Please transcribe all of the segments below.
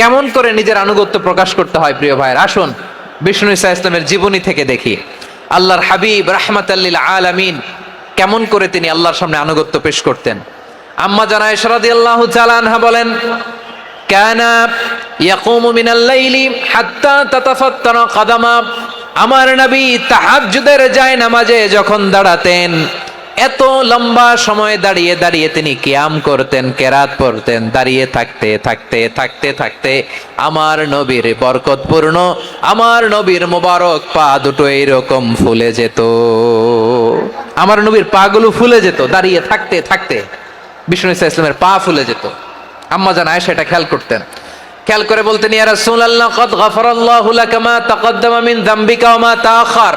কেমন করে নিজের আনুগত্য প্রকাশ করতে হয়, প্রিয় ভাইয়ের? আসুন, বিষ্ণু ইসা ইসলামের জীবনী থেকে দেখি। আল্লাহর হাবিব রাহমাত আলামিন কেমন করে তিনি আল্লাহর সামনে আনুগত্য পেশ করতেন। আম্মা জানা ইসরাদি আল্লাহ জালানহা বলেন, কানা ইয়াকুমু মিনাল লাইলি হাত্তা তাতাফাত্তারা কাদামা। আমার নবী তাহাজ্জুদের যায় নামাজে যখন দাঁড়াতেন এত লম্বা সময় দাঁড়িয়ে দাঁড়িয়ে তিনি কিয়াম করতেন, কেরাত পড়তেন, দাঁড়িয়ে থাকতে থাকতে থাকতে থাকতে আমার নবীর বরকতপূর্ণ, আমার নবীর মোবারক পা দুটো এইরকম ফুলে যেত। আমার নবীর পাগুলো ফুলে যেত, দাঁড়িয়ে থাকতে থাকতে বিষ্ণু ইসা ইসলামের পা ফুলে যেত। আম্মা জান আয়েশা এটা খেয়াল করতেন। খেয়াল করে বলতেন, ইয়া রাসূলুল্লাহ, কদ গফারাল্লাহু লাকা মা তাকদ্দামা মিন যামবিকা ওয়া মা তাআখার।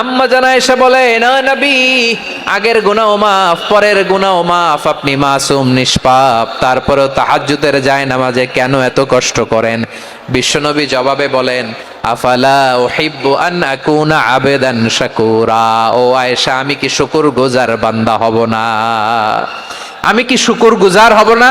আম্মা জানা এসে বলে, না নবী, আগের গুণাও মাফ, পরের গুণাও মাফ, আপনি মাসুম, নিষ্পাপ। তারপরেও তাহাজ্জুদের যায় নামাজে কেন এত কষ্ট করেন? বিশ্বনবী জবাবে বলেন, আফালা ওহিব্বু আন আকুনা আবেদান শাকুরা। ও আয়েশা, আমি কি শুকুর গুজার বান্দা হব না? আমি কি শুকুর গুজার হব না?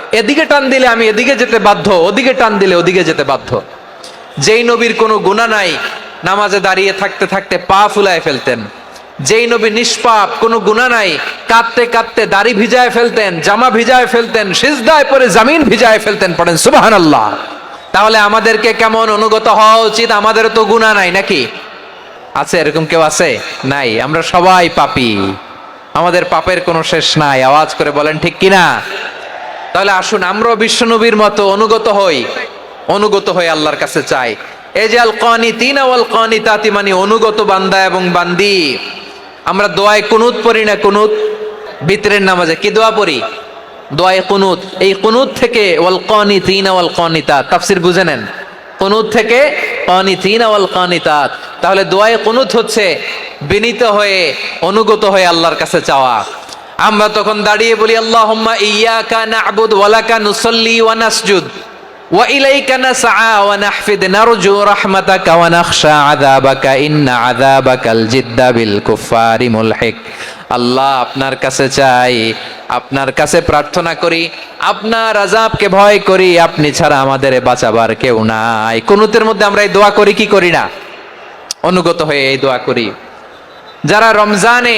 এদিকে টান দিলে আমি এদিকে যেতে বাধ্য, ওদিকে টান দিলে ওদিকে যেতে বাধ্য। যেই নবীর কোনো গুণা নাই, নামাজে দাঁড়িয়ে থাকতে থাকতে পা ফুলায় ফেলতেন। যেই নবী নিষ্পাপ, কোনো গুণা নাই, কাঁদতে কাঁদতে দাড়ি ভিজায় ফেলতেন, জামা ভিজায় ফেলতেন, সিজদায় পরে জামিন ভিজায় ফেলতেন, পড়েন সুবাহান আল্লাহ তাহলে আমাদেরকে কেমন অনুগত হওয়া উচিত? আমাদের তো গুণা নাই নাকি? আছে, এরকম কেউ আছে? নাই, আমরা সবাই পাপি। আমাদের পাপের কোনো শেষ নাই। আওয়াজ করে বলেন, ঠিক কিনা? তাহলে আসুন, আমরাও বিশ্বনবীর মতো অনুগত হই। অনুগত হয়ে আল্লাহর কাছে চাই। এই যে আল কানি তিন আল কানি তাতি মানে অনুগত বান্দা এবং বান্দি। আমরা দোয়ায় কুনুত পড়ি না কুনুত? বিতরের নামাজে কি দোয়া পড়ি? দোয়ায় কুনুত। এই কুনুত থেকে ওয়াল কানি তিন ওয়াল কানিতা তাফসির বুঝে নেন। কুনুত থেকে কানি তিন ওয়াল কানিতাত তাহলে দোয়ায় কুনুত হচ্ছে বিনীত হয়ে, অনুগত হয়ে আল্লাহর কাছে চাওয়া। আমরা তখন দাঁড়িয়ে বলি, আল্লাহুম্মা ইয়্যাকা না'বুদু ওয়া লাকা নুসাল্লি ওয়া নাসজুদ ওয়া ইলাইকা নাসআ ওয়া নাহফিদ, নারজু রাহমাতাকা ওয়া নাখশা আযাবাকা, ইন্না আযাবাকাল জিদ্দা বিল কুফারি মুলহিক। আল্লাহ আপনার কাছে চাই, আপনার কাছে প্রার্থনা করি, আপনার আজাবকে ভয় করি, আপনি ছাড়া আমাদের বাঁচাবার কেউ নাই। কুনুতের মধ্যে আমরা এই দোয়া করি, কি করি না? অনুগত হয়ে এই দোয়া করি। যারা রমজানে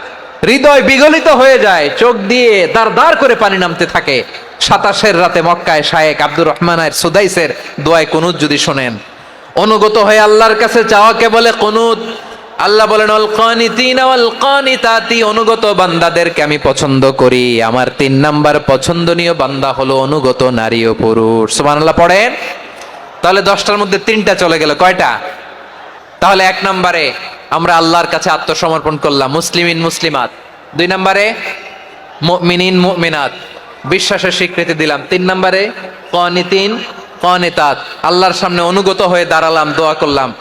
হৃদয় বিগলিত হয়ে যায়, চোখ দিয়ে দার দার করে পানি নামতে থাকে। সাতাশের রাতে মক্কায় শায়েক আব্দুর রহমানের সুদাইসের দোয়ায় কুনুত যদি শোনেন। অনুগত হয়ে আল্লাহর কাছে চাওয়াকে বলে কুনুত। আল্লাহ বলেন অনুগত বান্দাদেরকে আমি পছন্দ করি। আমার তিন নাম্বার পছন্দনীয় বান্দা হলো অনুগত নারী ও পুরুষ। সুবহানাল্লাহ, পড়েন? তাহলে দশটার মধ্যে তিনটা চলে গেল। কয়টা? তাহলে এক নম্বরে আমরা আল্লাহর কাছে আত্মসমর্পণ করলাম, মুসলিমিন, মুসলিমাত। দুই নম্বরে মিনিন মিনাত বিশ্বাসের স্বীকৃতি দিলাম। তিন নম্বরে, কনিতিন, কনেতাত। আল্লাহর সামনে অনুগত হয়ে দাঁড়ালাম, দোয়া করলাম।